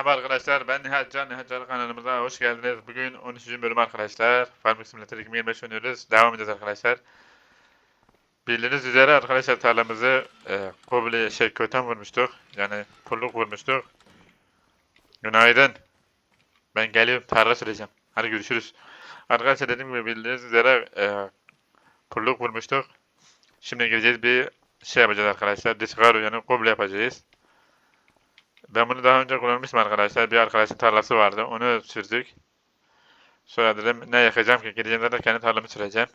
Merhaba arkadaşlar ben Nihat Can Nihat Can kanalımıza hoş geldiniz. Bugün 13. bölüm arkadaşlar. Farming Simulator 2025 oynuyoruz. Devam edeceğiz arkadaşlar. Bildiğiniz üzere arkadaşlar tarlamızı e, Kobli şey köten vurmuştuk. Yani pulluk vurmuştuk. Günaydın. Ben geliyorum tarla süreceğim. Hadi görüşürüz. Arkadaşlar dediğim gibi bildiğiniz üzere e, pulluk vurmuştuk. Şimdi gideceğiz bir şey yapacağız arkadaşlar. Discaro yani Kobli yapacağız. Ben bunu daha önce kullanmıştım arkadaşlar. Bir arkadaşın tarlası vardı. Onu sürdük. Sonra dedim ne yakacağım ki? Gideceğim zaten kendi tarlamı süreceğim.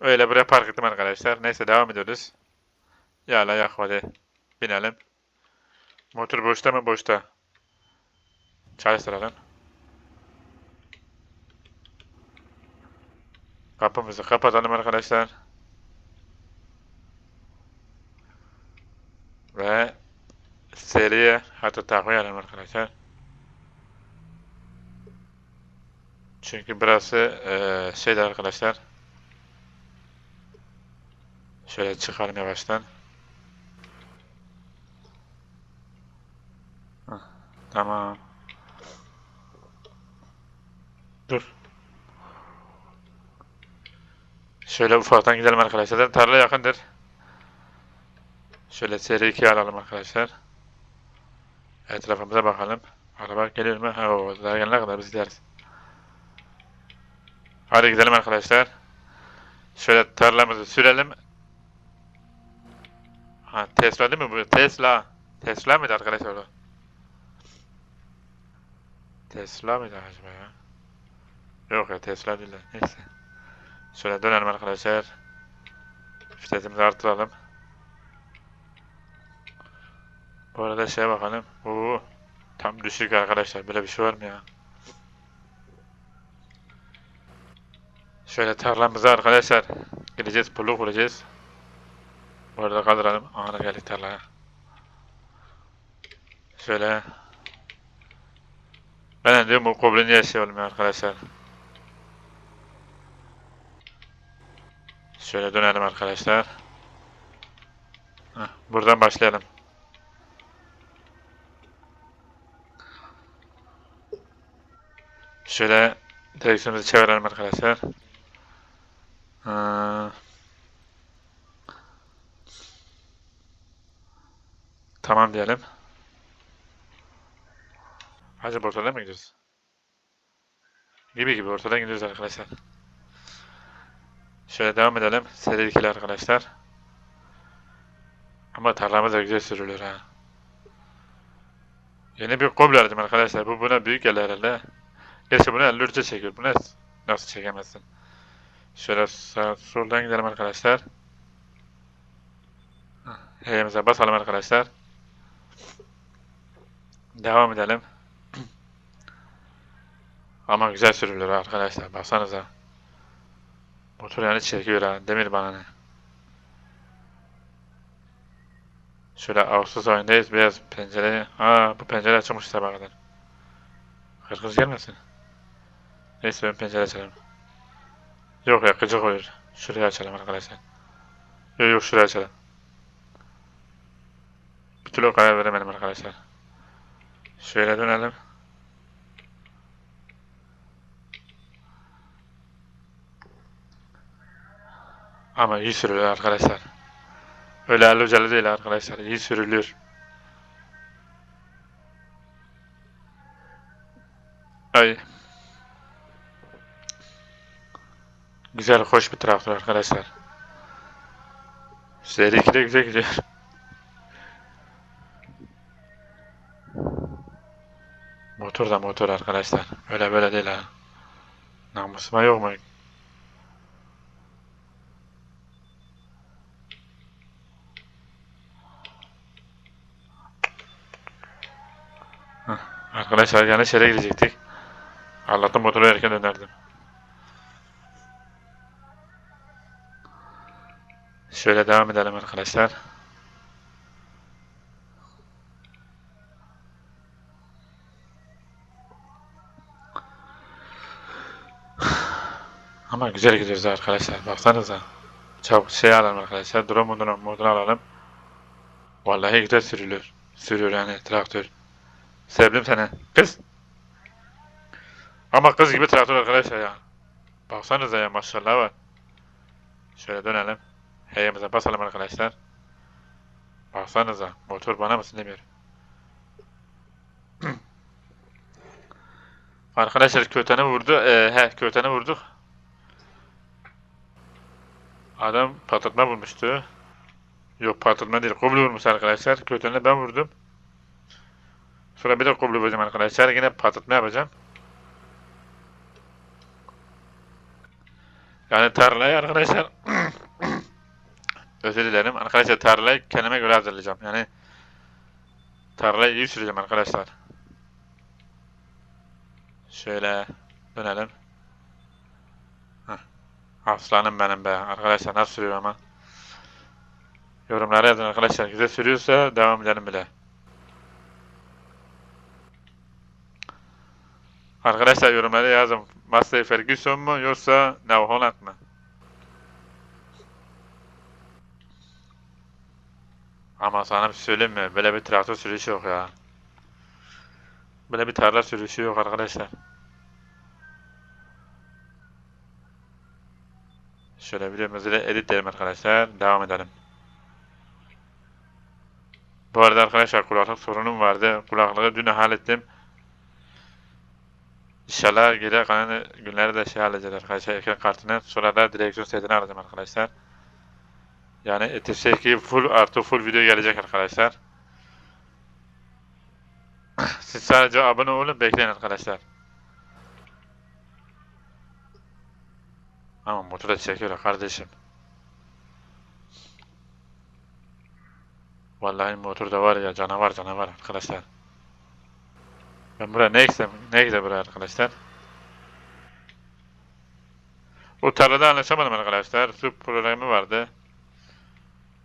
Öyle buraya park ettim arkadaşlar. Neyse devam ediyoruz. Yala yak hadi. Binelim. Motor boşta mı? Boşta. Çalıştıralım. Kapımızı kapatalım arkadaşlar. Ve seriye hatta takmayalım arkadaşlar. Çünkü burası eee şeyde arkadaşlar. Şöyle çıkalım yavaştan. Hah, tamam. Dur. Şöyle ufaktan gidelim arkadaşlar. Tarla yakındır. Şöyle seri 2 alalım arkadaşlar. Etrafımıza bakalım. Araba geliyor mu? Ha, o gelene kadar biz gideriz. Hadi gidelim arkadaşlar. Şöyle tarlamızı sürelim. Ha Tesla değil mi bu? Tesla. Tesla mıydı arkadaşlar? Tesla mıydı acaba ya? Yok ya Tesla değil de. Neyse. Şöyle dönelim arkadaşlar. Vitesimizi artıralım. Bu arada şeye bakalım. Oo, tam düşük arkadaşlar. Böyle bir şey var mı ya? Şöyle tarlamıza arkadaşlar gideceğiz, pulluk vuracağız. Bu arada kaldıralım. Ana geldik tarlaya. Şöyle. Ben diyorum bu koble niye şey olmuyor arkadaşlar. Şöyle dönelim arkadaşlar. Heh, buradan başlayalım. Şöyle direksiyonumuzu çevirelim arkadaşlar. Ee, tamam diyelim. Acaba ortadan mı gidiyoruz? Gibi gibi ortadan gidiyoruz arkadaşlar. Şöyle devam edelim. Seri arkadaşlar. Ama tarlamız da güzel sürülür ha. Yeni bir aradım arkadaşlar. Bu buna büyük gelir herhalde. Gerçi bunu 53'e çekiyor. Bu ne? Nasıl çekemezsin? Şöyle sağ, soldan gidelim arkadaşlar. Heyemize basalım arkadaşlar. Devam edelim. Ama güzel sürülür arkadaşlar. Baksanıza. Motor yani çekiyor ha. Demir bana ne. Şöyle Ağustos ayındayız. Beyaz pencere. Aa bu pencere açılmış sabah kadar. Kırkız gelmesin. Neyse ben pencere açalım. Yok ya gıcık olur. Şuraya açalım arkadaşlar. Yok yok şuraya açalım. Bir türlü karar veremedim arkadaşlar. Şöyle dönelim. Ama iyi sürülüyor arkadaşlar. Öyle alıcalı değil arkadaşlar. İyi sürülüyor. Ay. Güzel, hoş bir traktör arkadaşlar. Seri 2'de güzel gidiyor. Motor da motor arkadaşlar. Öyle böyle değil ha. Namusuma yok mu? Hah, Arkadaşlar yanlış yere gidecektik. Allah'tan motoru erken dönerdim. Şöyle devam edelim arkadaşlar. Ama güzel gidiyoruz arkadaşlar. Baksanıza. Çabuk şey alalım arkadaşlar. Drone modunu, modunu alalım. Vallahi güzel sürülür. Sürüyor yani traktör. Sevdim seni. Kız. Ama kız gibi traktör arkadaşlar ya. Baksanıza ya maşallah var. Şöyle dönelim. Heyemize basalım arkadaşlar. Baksanıza motor bana mısın demiyor. Arkadaşlar köteni vurdu. Ee, he köteni vurduk. Adam patlatma vurmuştu. Yok patlatma değil. Kublu vurmuş arkadaşlar. Köteni ben vurdum. Sonra bir de kublu vuracağım arkadaşlar. Yine patlatma yapacağım. Yani tarlayı arkadaşlar özür dilerim. Arkadaşlar tarlayı kendime göre hazırlayacağım. Yani tarlayı iyi süreceğim arkadaşlar. Şöyle dönelim. Heh. Aslanım benim be. Arkadaşlar nasıl sürüyor ama. Yorumlara yazın arkadaşlar. Güzel sürüyorsa devam edelim bile. Arkadaşlar yorumlara yazın. Master Ferguson mu yoksa New Holland mı? Ama sana bir şey söyleyeyim mi? Böyle bir traktör sürüşü yok ya. Böyle bir tarla sürüşü yok arkadaşlar. Şöyle videomuzu editleyelim arkadaşlar. Devam edelim. Bu arada arkadaşlar kulaklık sorunum vardı. Kulaklığı dün hallettim. İnşallah geri kalan günlerde de şey halledeceğiz arkadaşlar. Ekran kartını sonra da direksiyon setini alacağım arkadaşlar. Yani ETS2 full artı full video gelecek arkadaşlar. Siz sadece abone olun bekleyin arkadaşlar. Ama motoru da çekiyor kardeşim. Vallahi motor da var ya canavar canavar arkadaşlar. Ben buraya ne eksem ne güzel buraya arkadaşlar. O tarlada anlaşamadım arkadaşlar. Su problemi vardı.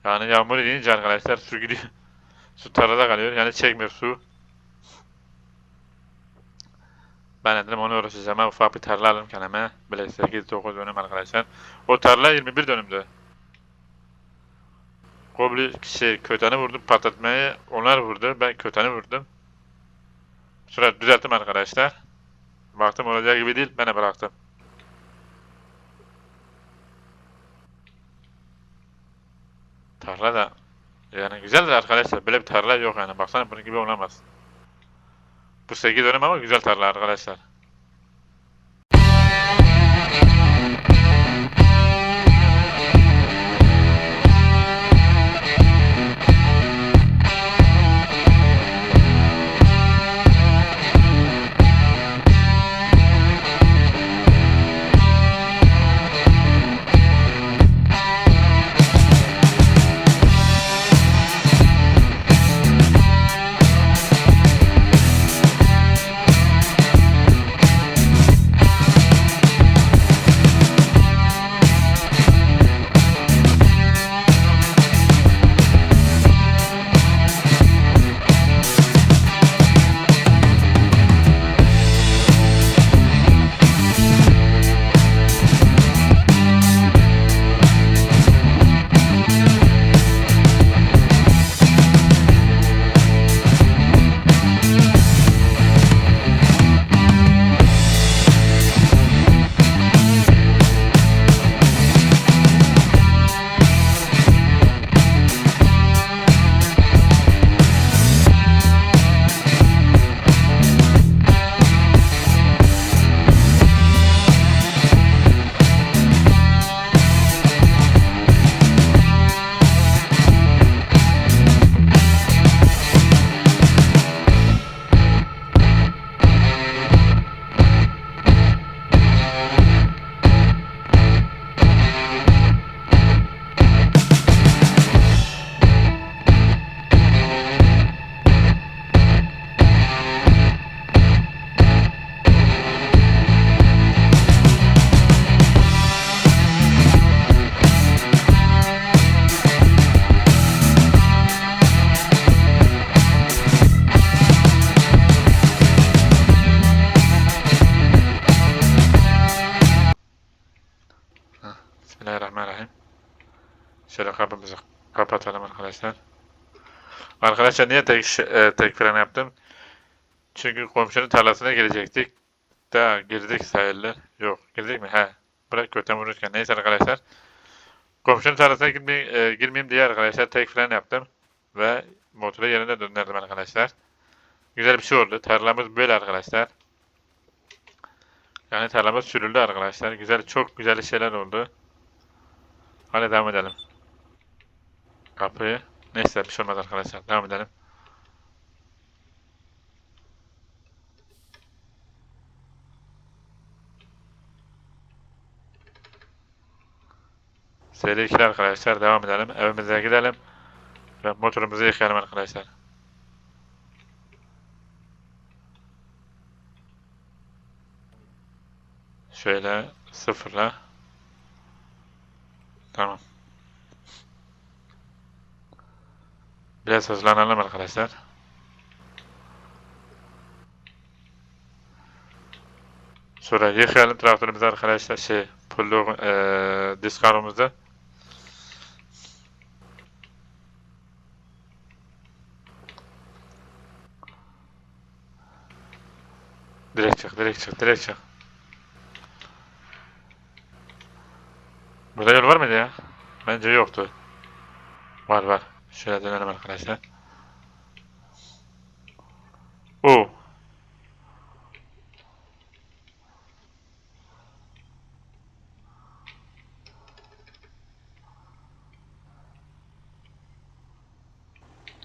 Yani yağmur yiyince arkadaşlar su gidiyor. su tarlada kalıyor. Yani çekmiyor su. Ben dedim onu uğraşacağım. Ben ufak bir tarla alırım kendime. Böyle 8-9 dönüm arkadaşlar. O tarla 21 dönümdü. Kobli şey köteni vurdu patlatmayı onlar vurdu. Ben köteni vurdum. Sonra düzelttim arkadaşlar. Baktım olacağı gibi değil. Ben de bıraktım. Tarla da yani güzeldir arkadaşlar. Böyle bir tarla yok yani. Baksana bunun gibi olamaz. Bu 8 dönüm ama güzel tarla arkadaşlar. Şöyle kapımızı kapatalım arkadaşlar. Arkadaşlar niye tek, e, tek fren yaptım? Çünkü komşunun tarlasına girecektik. Daha girdik sayılır. Yok girdik mi? He. Bırak kötü vururken. Neyse arkadaşlar. Komşunun tarlasına girmeyeyim, e, girmeyeyim diye arkadaşlar tek fren yaptım. Ve motoru yerine döndürdüm arkadaşlar. Güzel bir şey oldu. Tarlamız böyle arkadaşlar. Yani tarlamız sürüldü arkadaşlar. Güzel, çok güzel şeyler oldu. Hadi devam edelim. Kapıyı. Neyse bir şey olmaz arkadaşlar. Devam edelim. Seri 2 arkadaşlar. Devam edelim. Evimize gidelim. Ve motorumuzu yıkayalım arkadaşlar. Şöyle sıfırla. Tamam. Biraz hızlanalım arkadaşlar. Sonra yıkayalım traktörümüzü arkadaşlar. Şey, pullu eee diskarımızı. Direkt çık, direkt çık, direkt çık. Burada yol var mıydı ya? Bence yoktu. Var var. Şöyle dönelim arkadaşlar. Oo.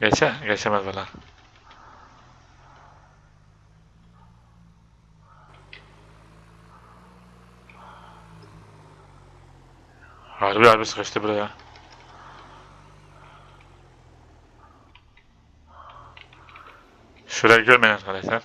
Geçe, geçemez valla. Harbi harbi sıkıştı buraya. Should I kill Menas Galazar?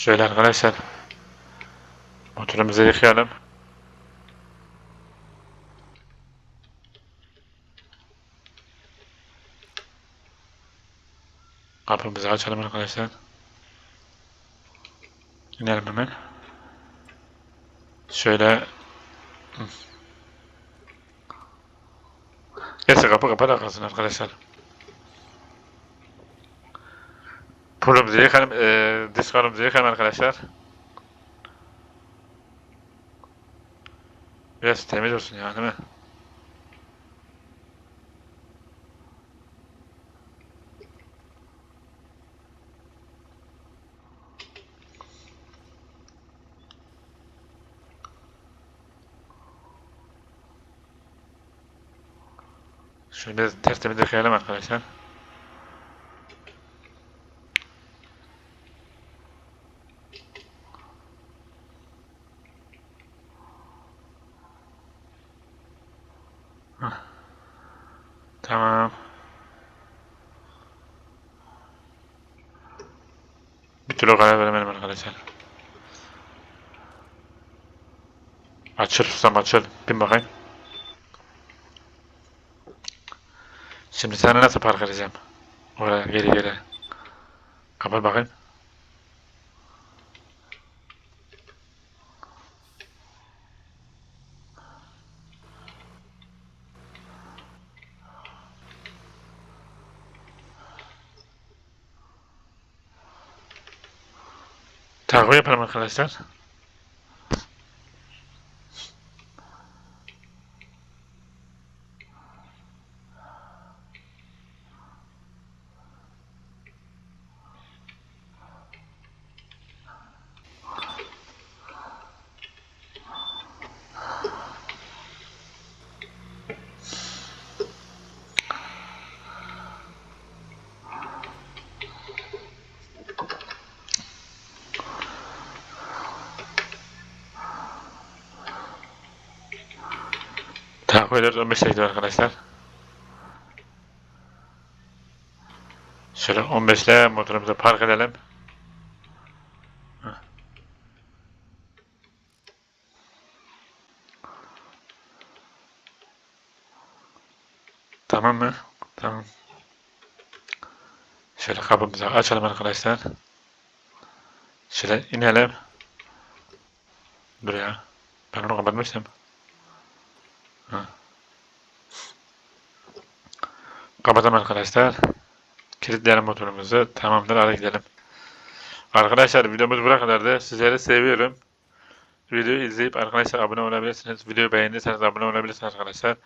Şöyle arkadaşlar. Motorumuzu yıkayalım. Kapımızı açalım arkadaşlar. İnelim hemen. Şöyle. Gerçi kapı kapalı kalsın arkadaşlar. Pulumuzu yıkalım, eee diskarımızı yıkalım arkadaşlar. Biraz temiz olsun ya değil mi? Şöyle biraz tertemiz yıkayalım arkadaşlar. Hah. Tamam. Türlü karar veremedim arkadaşlar. Açıl ustam açıl. Bin bakayım. Şimdi sana nasıl park edeceğim? Oraya geri geri. Kapat bakayım. Takviye yapalım arkadaşlar. Takviyeler 15'e gidiyor arkadaşlar. Şöyle 15 ile motorumuzu park edelim. Tamam mı? Tamam. Şöyle kapımızı açalım arkadaşlar. Şöyle inelim. Dur ya. Ben onu kapatmıştım. Kapatalım arkadaşlar. Kilitleyelim motorumuzu. Tamamdır hadi gidelim. Arkadaşlar videomuz buraya kadardı. Sizleri seviyorum. Videoyu izleyip arkadaşlar abone olabilirsiniz. Videoyu beğendiyseniz abone olabilirsiniz arkadaşlar.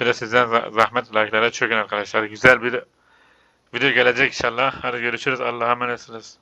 Bir de sizden za- zahmet like'lara çökün arkadaşlar. Güzel bir video gelecek inşallah. Hadi görüşürüz. Allah'a emanetsiniz.